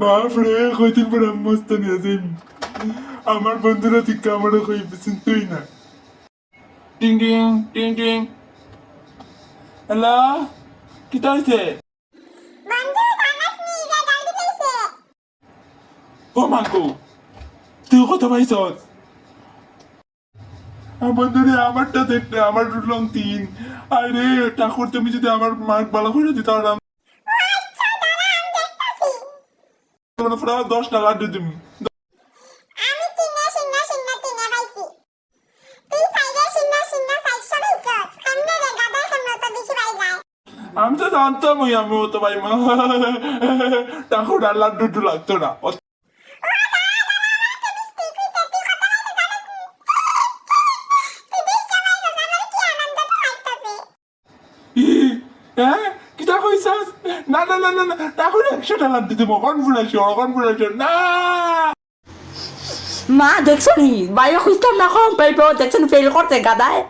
বাপ রে কয়দিন পরে মস্ত নিয়ে যাইম আমার বন্ধুরা ঠিক আমারও কই চিন্তুই না। টিং টিং টিং টিং। হ্যালো কি হয়েছে ও মাঙ্কু তুই কত আমার বন্ধুরে আমারটা দেখতে আমার রুটলং তিন। আরে ঠাকুর তুমি যদি আমার মার্ক ভালো করে দিতে গাদার কেমনে তো বেশি পাই যায়। আমি তো জানতাম ওই আমি হতে পারি মা। ঠাকুর আর লাড্ডু লাগতো না। ও- হ্যাঁ? কিতা কইছাস না না না না ঠাকুর একশো টাকা দিতে কনফিডেন্সিয়াল কনফিডেন্স না। মা দেখছ নি? বাইরে খুঁজতাম না? কম পাইব দেখছেন ফেল করতে গাদায়